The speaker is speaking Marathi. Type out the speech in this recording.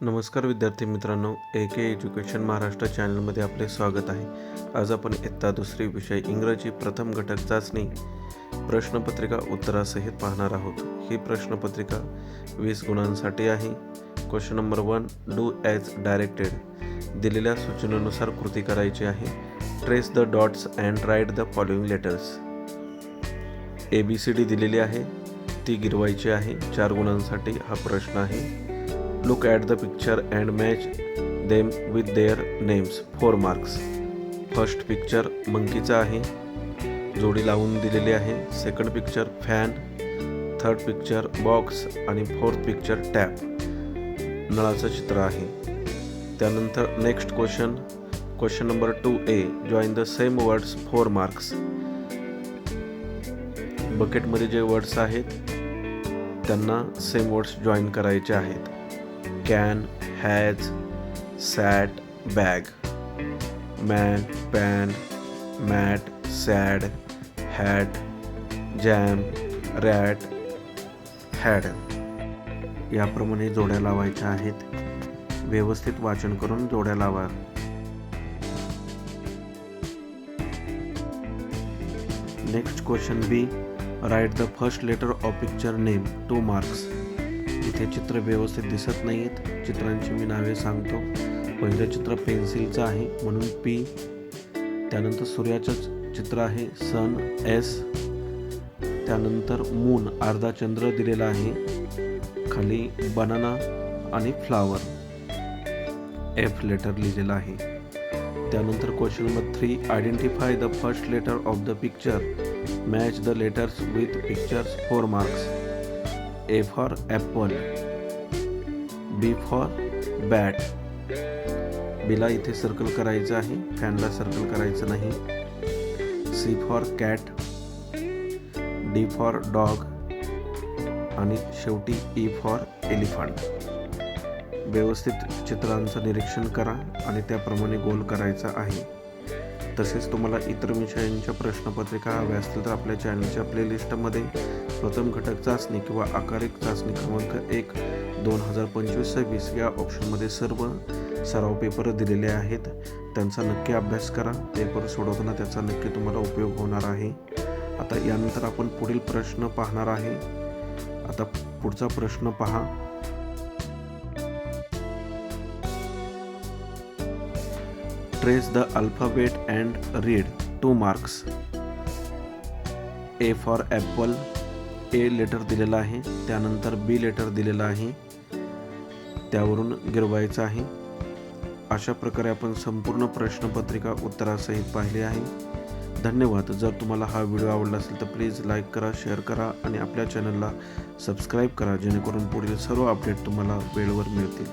नमस्कार विद्यार्थी मित्रांनो ए के एज्युकेशन महाराष्ट्र चॅनलमध्ये आपले स्वागत आहे. आज आपण इयत्ता दुसरी विषय इंग्रजी प्रथम घटक चाचणी प्रश्नपत्रिका उत्तरासहित पाहणार आहोत. ही प्रश्नपत्रिका वीस गुणांसाठी आहे. Question number one do as directed दिलेल्या सूचनेनुसार कृती करायची आहे. Trace the dots and write the following letters A B C D दिलेली आहे. ती गिरवायची आहे. चार गुणांसाठी हा प्रश्न आहे. Look at the picture and match them with their names four marks first picture मंकीचा आहे. जोडी लावून दिलेली आहे. Second picture fan third picture box आणि फोर्थ पिक्चर टॅप नळाचं चित्र आहे. त्यानंतर next question question number two A join the same words four marks बकेटमध्ये जे वर्ड्स आहेत त्यांना सेम वर्ड्स जॉईन करायचे आहेत. Can has sat bag man pan mat sad hat jam rat had याप्रमाणे जोड्या लावायच्या आहेत. व्यवस्थित वाचन करून जोड्या लावा. Next question B write the first letter of picture name two marks इथे चित्र व्यवस्थित दिसत नाही आहेत चित्रांची मी नावे सांगतो. पहिलं चित्र पेन्सिलचं आहे म्हणून पी त्यानंतर सूर्याचं चित्र आहे सन एस त्यानंतर मून अर्धा चंद्र दिलेला आहे. खाली बनाना आणि फ्लावर एफ लेटर लिहिलेलं आहे. त्यानंतर question number three identify the first letter of the picture match the letters with pictures four marks A for apple B for bat बीला इथे सर्कल करायचं आहे. फॅनला सर्कल करायचं नाही. C for cat D for dog आणि शेवटी ई फॉर एलिफंट व्यवस्थित चित्रांचं निरीक्षण करा आणि त्याप्रमाणे गोल करायचा आहे. तसेच तुम्हाला इतर विषयांच्या प्रश्नपत्रिका हव्या असतील तर आपल्या चॅनलच्या प्लेलिस्टमध्ये प्रथम घटक चाचणी किंवा आकारिक चाचणी क्रमांक एक दोन हजार पंचवीस सव्वीस या ऑप्शनमध्ये सर्व सराव पेपर दिलेले आहेत. त्यांचा नक्की अभ्यास करा. पेपर सोडवताना त्याचा नक्की तुम्हाला उपयोग होणार आहे. आता यानंतर आपण पुढील प्रश्न पाहणार आहे. आता पुढचा प्रश्न पहा. Trace the alphabet and read two marks A for apple A letter दिलेलं आहे त्यानंतर बी लेटर दिलेलं आहे त्यावरून गिरवायचं आहे. अशा प्रकारे आपण संपूर्ण प्रश्नपत्रिका उत्तरासहित पाहिली आहे. धन्यवाद. जर तुम्हाला हा व्हिडिओ आवडला असेल तर प्लीज लाईक करा शेअर करा आणि आपल्या चॅनलला सबस्क्राईब करा जेणेकरून पुढील सर्व अपडेट तुम्हाला वेळेवर मिळतील.